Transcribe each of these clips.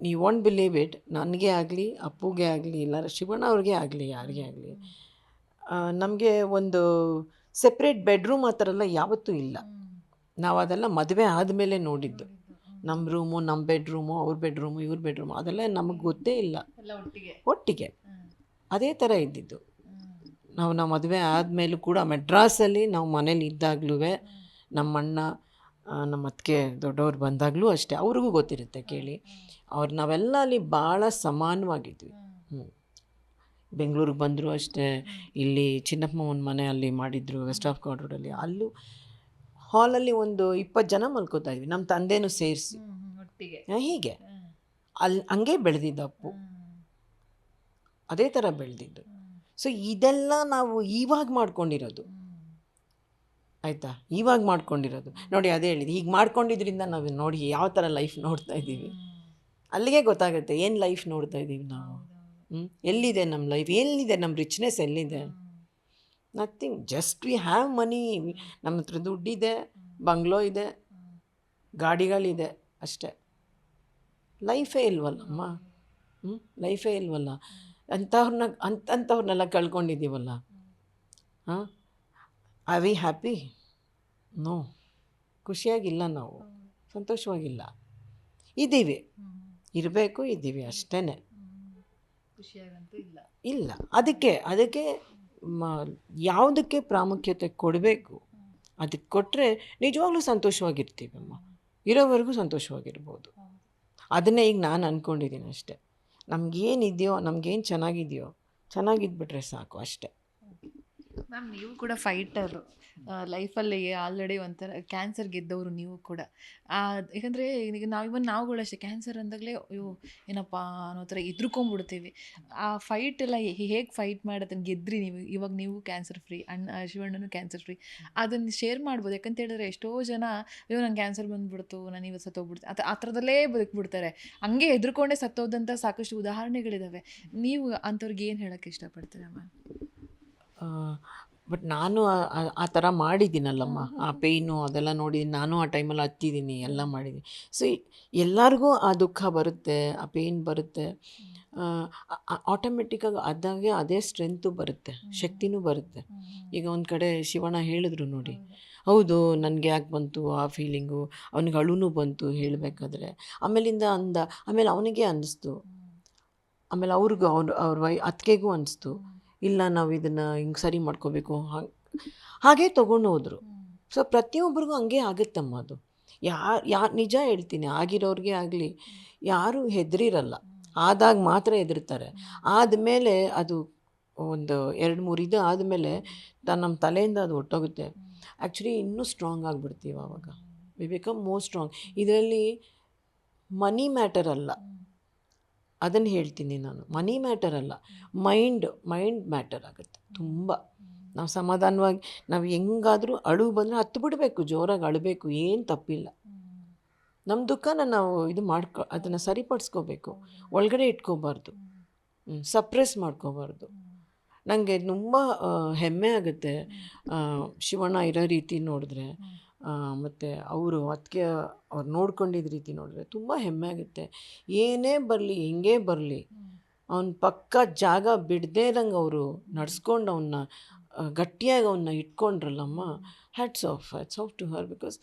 ನೀವು want believe it ನನಗೆ ಆಗಲಿ ಅಪ್ಪುಗೆ ಆಗಲಿ ಇಲ್ಲ ಶಿವಣ್ಣ ಅವ್ರಿಗೆ ಆಗಲಿ ಯಾರಿಗೆ ಆಗಲಿ. ನಮಗೆ ಒಂದು ಸೆಪ್ರೇಟ್ ಬೆಡ್ರೂಮ್ ಆ ಥರ ಎಲ್ಲ ಯಾವತ್ತೂ ಇಲ್ಲ. ನಾವು ಅದೆಲ್ಲ ಮದುವೆ ಆದಮೇಲೆ ನೋಡಿದ್ದು. ನಮ್ಮ ರೂಮು ನಮ್ಮ ಬೆಡ್ರೂಮು ಅವ್ರ ಬೆಡ್ರೂಮು ಇವ್ರ ಬೆಡ್ರೂಮು ಅದೆಲ್ಲ ನಮಗೆ ಗೊತ್ತೇ ಇಲ್ಲ. ಒಟ್ಟಿಗೆ. ಒಟ್ಟಿಗೆ. ಅದೇ ಥರ ಇದ್ದಿದ್ದು. ನಾವು ನಾವು ಮದುವೆ ಆದಮೇಲೂ ಕೂಡ ಮೆಡ್ರಾಸಲ್ಲಿ ನಾವು ಮನೇಲಿ ಇದ್ದಾಗ್ಲೂ ನಮ್ಮ ಅಣ್ಣ ನಮ್ಮ ಅತ್ತಿಗೆ ದೊಡ್ಡವ್ರು ಬಂದಾಗಲೂ ಅಷ್ಟೇ. ಅವ್ರಿಗೂ ಗೊತ್ತಿರುತ್ತೆ ಕೇಳಿ. ಅವ್ರು ನಾವೆಲ್ಲ ಅಲ್ಲಿ ಭಾಳ ಸಮಾನವಾಗಿದ್ವಿ. ಹ್ಞೂ ಬೆಂಗಳೂರಿಗೆ ಬಂದರೂ ಅಷ್ಟೇ. ಇಲ್ಲಿ ಚಿನ್ನಪ್ಪ ಒಂದು ಮನೆ ಅಲ್ಲಿ ಮಾಡಿದ್ರು ವೆಸ್ಟ್ ಆಫ್ ಕಾರ್ಡ್ ರೋಡಲ್ಲಿ ಅಲ್ಲೂ. ಹಾಲಲ್ಲಿ ಒಂದು ಇಪ್ಪತ್ತು ಜನ ಮಲ್ಕೋತಾ ಇದ್ವಿ. ನಮ್ಮ ತಂದೆನೂ ಸೇರಿಸಿ. ಹೀಗೆ. ಅಲ್ಲಿ ಹಂಗೆ ಬೆಳೆದಿದ್ದ ಅಪ್ಪು. ಅದೇ ಥರ ಬೆಳೆದಿದ್ದು. ಸೊ ಇದೆಲ್ಲ ನಾವು ಇವಾಗ ಮಾಡ್ಕೊಂಡಿರೋದು. ಆಯಿತಾ? ಇವಾಗ ಮಾಡ್ಕೊಂಡಿರೋದು. ನೋಡಿ ಅದೇ ಹೇಳಿದ್ದು. ಈಗ ಮಾಡ್ಕೊಂಡಿದ್ರಿಂದ ನಾವು ನೋಡಿ ಯಾವ ಥರ ಲೈಫ್ ನೋಡ್ತಾ ಇದ್ದೀವಿ. ಅಲ್ಲಿಗೆ ಗೊತ್ತಾಗುತ್ತೆ ಏನು ಲೈಫ್ ನೋಡ್ತಾ ಇದ್ದೀವಿ ನಾವು? ಹ್ಞೂ ಎಲ್ಲಿದೆ ನಮ್ಮ ಲೈಫ್ ಎಲ್ಲಿದೆ ನಮ್ಮ ರಿಚ್ನೆಸ್ ಎಲ್ಲಿದೆ? Nothing just we have money ನಮ್ಮ ಹತ್ರ ದುಡ್ಡಿದೆ ಬಂಗ್ಲೋ ಇದೆ ಗಾಡಿಗಳಿದೆ ಅಷ್ಟೇ. ಲೈಫೇ ಇಲ್ವಲ್ಲಮ್ಮ ಹ್ಞೂ ಲೈಫೇ ಇಲ್ವಲ್ಲ? ಅಂಥವ್ರನ್ನ ಅಂತಂಥವ್ರನ್ನೆಲ್ಲ ಕಳ್ಕೊಂಡಿದ್ದೀವಲ್ಲ? ಹಾಂ? ಐ ವಿ ಹ್ಯಾಪಿ ನೋ ಖುಷಿಯಾಗಿಲ್ಲ ನಾವು. ಸಂತೋಷವಾಗಿಲ್ಲ. ಇದ್ದೀವಿ. ಇರಬೇಕು ಇದ್ದೀವಿ ಅಷ್ಟೇ ಖುಷಿಯಾಗಂತೂ ಇಲ್ಲ. ಇಲ್ಲ. ಅದಕ್ಕೆ ಅದಕ್ಕೆ ಮ ಯಾವುದಕ್ಕೆ ಪ್ರಾಮುಖ್ಯತೆ ಕೊಡಬೇಕು? ಅದಕ್ಕೆ ಕೊಟ್ಟರೆ ನಿಜವಾಗ್ಲೂ ಸಂತೋಷವಾಗಿರ್ತೀವಮ್ಮ. ಇರೋವರೆಗೂ ಸಂತೋಷವಾಗಿರ್ಬೋದು. ಅದನ್ನೇ ಈಗ ನಾನು ಅಂದ್ಕೊಂಡಿದ್ದೀನಿ ಅಷ್ಟೇ. ನಮಗೇನಿದೆಯೋ ನಮಗೇನು ಚೆನ್ನಾಗಿದೆಯೋ ಚೆನ್ನಾಗಿದ್ಬಿಟ್ರೆ ಸಾಕು ಅಷ್ಟೇ. ಮ್ಯಾಮ್ ನೀವು ಕೂಡ ಫೈಟರು ಲೈಫಲ್ಲಿ ಆಲ್ರೆಡಿ ಒಂಥರ ಕ್ಯಾನ್ಸರ್ ಗೆದ್ದವರು ನೀವು ಕೂಡ. ಯಾಕಂದರೆ ಈಗ ನಾವು ಇವನ್ ನಾವುಗಳು ಅಷ್ಟೇ ಕ್ಯಾನ್ಸರ್ ಅಂದಾಗಲೇ ಅಯ್ಯೋ, ಏನಪ್ಪ ಅನ್ನೋ ಥರ ಎದ್ರುಕೊಂಡ್ಬಿಡ್ತೀವಿ ಆ ಫೈಟ್ ಎಲ್ಲ ಹೇಗೆ ಫೈಟ್ ಮಾಡೋದನ್ನು ಗೆದ್ರಿ ನೀವು? ಇವಾಗ ನೀವು ಕ್ಯಾನ್ಸರ್ ಫ್ರೀ ಅಣ್ಣ, ಶಿವಣ್ಣನೂ ಕ್ಯಾನ್ಸರ್ ಫ್ರೀ ಅದನ್ನು ಶೇರ್ ಮಾಡ್ಬೋದು. ಯಾಕಂತ ಹೇಳಿದ್ರೆ ಎಷ್ಟೋ ಜನ, ಅಯ್ಯೋ, ನಂಗೆ ಕ್ಯಾನ್ಸರ್ ಬಂದ್ಬಿಡ್ತು, ನಾನು ಇವತ್ತು ಸತ್ತೋಗ್ಬಿಡ್ತು, ಆ ಆ ಥರದಲ್ಲೇ ಬದುಕ್ಬಿಡ್ತಾರೆ. ಹಂಗೆ ಎದ್ರುಕೊಂಡೇ ಸತ್ತೋದಂಥ ಸಾಕಷ್ಟು ಉದಾಹರಣೆಗಳಿದ್ದಾವೆ ನೀವು ಅಂಥವ್ರಿಗೆ ಏನು ಹೇಳೋಕ್ಕೆ ಇಷ್ಟಪಡ್ತೀರಾ ಮ್ಯಾಮ್ ಬಟ್ ನಾನು ಆ- ಥರ ಮಾಡಿದ್ದೀನಲ್ಲಮ್ಮ. ಆ ಪೇಯ್ನು ಅದೆಲ್ಲ ನೋಡಿ ನಾನು ಆ ಟೈಮಲ್ಲಿ ಹತ್ತಿದ್ದೀನಿ ಎಲ್ಲ ಮಾಡಿದ್ದೀನಿ. ಸೊ ಎಲ್ಲರಿಗೂ ಆ ದುಃಖ ಬರುತ್ತೆ ಆ ಪೇಯ್ನ್ ಬರುತ್ತೆ. ಆಟೋಮೆಟಿಕ್ಕಾಗಿ ಅದಾಗೆ ಅದೇ ಸ್ಟ್ರೆಂತು ಬರುತ್ತೆ ಶಕ್ತಿನೂ ಬರುತ್ತೆ. ಈಗ ಒಂದು ಕಡೆ ಶಿವಣ್ಣ ಹೇಳಿದ್ರು ನೋಡಿ ಹೌದು. ನನಗೆ ಯಾಕೆ ಬಂತು ಆ ಫೀಲಿಂಗು ಅವ್ನಿಗೆ ಅಳುನೂ ಬಂತು ಹೇಳಬೇಕಾದ್ರೆ. ಆಮೇಲಿಂದ ಅಂದ ಆಮೇಲೆ ಅವನಿಗೆ ಅನ್ನಿಸ್ತು ಆಮೇಲೆ ಅವ್ರಿಗೂ ಅವ್ರ ಅವ್ರ ವೈ ಅತ್ತಿಗೆಗೂ ಅನಿಸ್ತು. ಇಲ್ಲ ನಾವು ಇದನ್ನು ಹಿಂಗೆ ಸರಿ ಮಾಡ್ಕೋಬೇಕು. ಹಾಗೆ ಹಾಗೆ ತೊಗೊಂಡು ಹೋದರು. ಸೊ ಪ್ರತಿಯೊಬ್ಬರಿಗೂ ಹಂಗೆ ಆಗುತ್ತಮ್ಮ ಅದು. ಯಾರು ಯಾರು ನಿಜ ಹೇಳ್ತೀನಿ, ಆಗಿರೋರಿಗೆ ಆಗಲಿ, ಯಾರೂ ಹೆದರಿರಲ್ಲ. ಆದಾಗ ಮಾತ್ರ ಹೆದರ್ತಾರೆ. ಆದಮೇಲೆ ಅದು ಒಂದು ಎರಡು, ಮೂರು ಇದು ಆದಮೇಲೆ ನಮ್ಮ ತಲೆಯಿಂದ ಅದು ಒಟ್ಟೋಗುತ್ತೆ. ಆ್ಯಕ್ಚುಲಿ ಇನ್ನೂ ಸ್ಟ್ರಾಂಗ್ ಆಗಿಬಿಡ್ತೀವಿ ಆವಾಗ. ವಿ ಬಿಕಮ್ ಮೋಸ್ಟ್ ಸ್ಟ್ರಾಂಗ್ ಇದರಲ್ಲಿ ಮನಿ ಮ್ಯಾಟರ್ ಅಲ್ಲ. ಅದನ್ನು ಹೇಳ್ತೀನಿ ನಾನು. ಮನಿ ಮ್ಯಾಟರ್ ಅಲ್ಲ. ಮೈಂಡ್ ಮೈಂಡ್ ಮ್ಯಾಟರ್ ಆಗುತ್ತೆ. ತುಂಬ. ನಾವು ಸಮಾಧಾನವಾಗಿ ನಾವು ಹೆಂಗಾದರೂ ಅಳು ಬಂದರೆ ಹತ್ತು ಬಿಡಬೇಕು ಜೋರಾಗಿ ಅಳಬೇಕು ಏನು ತಪ್ಪಿಲ್ಲ. ನಮ್ಮ ದುಃಖನ ನಾವು ಇದು ಮಾಡ್ಕೊ ಅದನ್ನು ಸರಿಪಡಿಸ್ಕೋಬೇಕು. ಒಳಗಡೆ ಇಟ್ಕೋಬಾರ್ದು. ಸಪ್ರೆಸ್ ಮಾಡ್ಕೋಬಾರ್ದು. ನನಗೆ ತುಂಬ ಹೆಮ್ಮೆ ಆಗುತ್ತೆ. ಶಿವಣ್ಣ ಇರೋ ರೀತಿ ನೋಡಿದ್ರೆ ಮತ್ತು ಅವರು ಅದಕ್ಕೆ ಅವ್ರು ನೋಡ್ಕೊಂಡಿದ್ದ ರೀತಿ ನೋಡಿದ್ರೆ ತುಂಬ ಹೆಮ್ಮೆ ಆಗುತ್ತೆ ಏನೇ ಬರಲಿ ಹೆಂಗೆ ಬರಲಿ ಅವನ ಪಕ್ಕ ಜಾಗ ಬಿಡದೇ ಇರಂಗೆ ಅವರು ನಡ್ಸ್ಕೊಂಡು ಅವನ್ನ ಗಟ್ಟಿಯಾಗಿ ಅವನ್ನ ಇಟ್ಕೊಂಡ್ರಲ್ಲಮ್ಮ hats off hats off to her because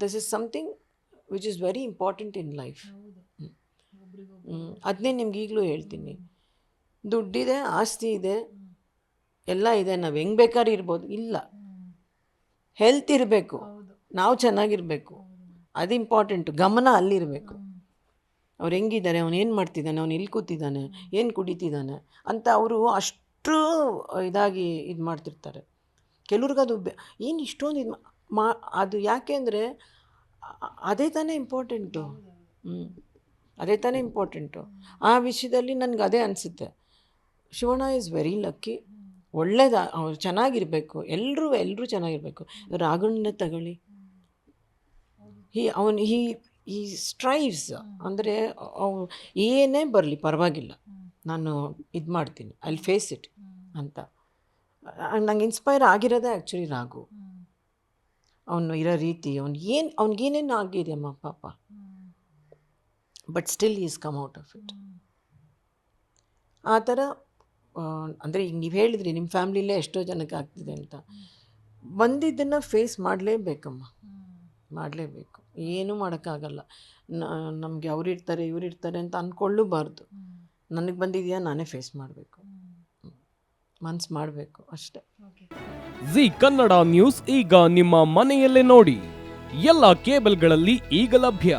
this is something which is very important in life ಅದನ್ನೇ ನಿಮ್ಗೆ ಈಗಲೂ ಹೇಳ್ತೀನಿ. ದುಡ್ಡಿದೆ ಆಸ್ತಿ ಇದೆ ಎಲ್ಲ ಇದೆ ನಾವು ಹೆಂಗೆ ಬೇಕಾದ್ರೂ ಇರ್ಬೋದು. ಇಲ್ಲ. ಹೆಲ್ತ್ ಇರಬೇಕು. ನಾವು ಚೆನ್ನಾಗಿರಬೇಕು. ಅದು ಇಂಪಾರ್ಟೆಂಟು ಗಮನ ಅಲ್ಲಿರಬೇಕು. ಅವ್ರು ಹೆಂಗಿದ್ದಾರೆ ಅವ್ನು ಏನು ಮಾಡ್ತಿದ್ದಾನೆ ಅವ್ನು ಎಲ್ಲಿ ಕೂತಿದ್ದಾನೆ ಏನು ಕುಡಿತಿದ್ದಾನೆ ಅಂತ ಅವರು ಅಷ್ಟು ಇದಾಗಿ ಇದು ಮಾಡ್ತಿರ್ತಾರೆ. ಕೆಲವ್ರಿಗೆ ಅದು ಏನು ಇಷ್ಟೊಂದು ಇದು ಮಾ ಅದು ಯಾಕೆ ಅಂದರೆ ಅದೇ ತಾನೇ ಇಂಪಾರ್ಟೆಂಟು ಹ್ಞೂ ಅದೇ ತಾನೇ ಇಂಪಾರ್ಟೆಂಟು ಆ ವಿಷಯದಲ್ಲಿ ನನಗೆ ಅದೇ ಅನಿಸುತ್ತೆ. ಶಿವಣ್ಣ ಈಸ್ ವೆರಿ ಲಕ್ಕಿ ಒಳ್ಳೇದ ಅವ್ರು ಚೆನ್ನಾಗಿರಬೇಕು ಎಲ್ಲರೂ ಎಲ್ಲರೂ ಚೆನ್ನಾಗಿರಬೇಕು. ರಾಘವನ್ನ ತಗೊಳ್ಳಿ. ಹಿ ಅವನು ಈ ಈ ಸ್ಟ್ರೈವ್ಸ್ ಅಂದರೆ ಅವು ಏನೇ ಬರಲಿ ಪರವಾಗಿಲ್ಲ. ನಾನು ಇದು ಮಾಡ್ತೀನಿ ಐ ಫೇಸ್ ಇಟ್ ಅಂತ. ನಂಗೆ ಇನ್ಸ್ಪೈರ್ ಆಗಿರೋದೇ ಆ್ಯಕ್ಚುಲಿ ರಾಘು ಅವನು ಇರೋ ರೀತಿ ಅವ್ನು ಏನು ಅವ್ನಿಗೇನೇನು ಆಗಿದೆಯಮ್ಮ ಪಾಪ. But still is come out of it ಆ ಥರ ಅಂದರೆ ಈಗ ನೀವು ಹೇಳಿದ್ರಿ ನಿಮ್ಮ ಫ್ಯಾಮ್ಲಿಲೇ ಎಷ್ಟೋ ಜನಕ್ಕೆ ಆಗ್ತಿದೆ ಅಂತ. ಬಂದಿದ್ದನ್ನು ಫೇಸ್ ಮಾಡಲೇಬೇಕಮ್ಮ. ಮಾಡಲೇಬೇಕು. ಏನೂ ಮಾಡೋಕ್ಕಾಗಲ್ಲ. ನಮಗೆ ಅವ್ರಿರ್ತಾರೆ ಇವರಿರ್ತಾರೆ ಅಂತ ಅಂದ್ಕೊಳ್ಳೂಬಾರ್ದು ನನಗೆ ಬಂದಿದೆಯಾ, ನಾನೇ ಫೇಸ್ ಮಾಡಬೇಕು. ಮನ್ಸು ಮಾಡಬೇಕು ಅಷ್ಟೇ. ಜಿ ಕನ್ನಡ ನ್ಯೂಸ್ ಈಗ ನಿಮ್ಮ ಮನೆಯಲ್ಲೇ ನೋಡಿ. ಎಲ್ಲ ಕೇಬಲ್ಗಳಲ್ಲಿ ಈಗ ಲಭ್ಯ.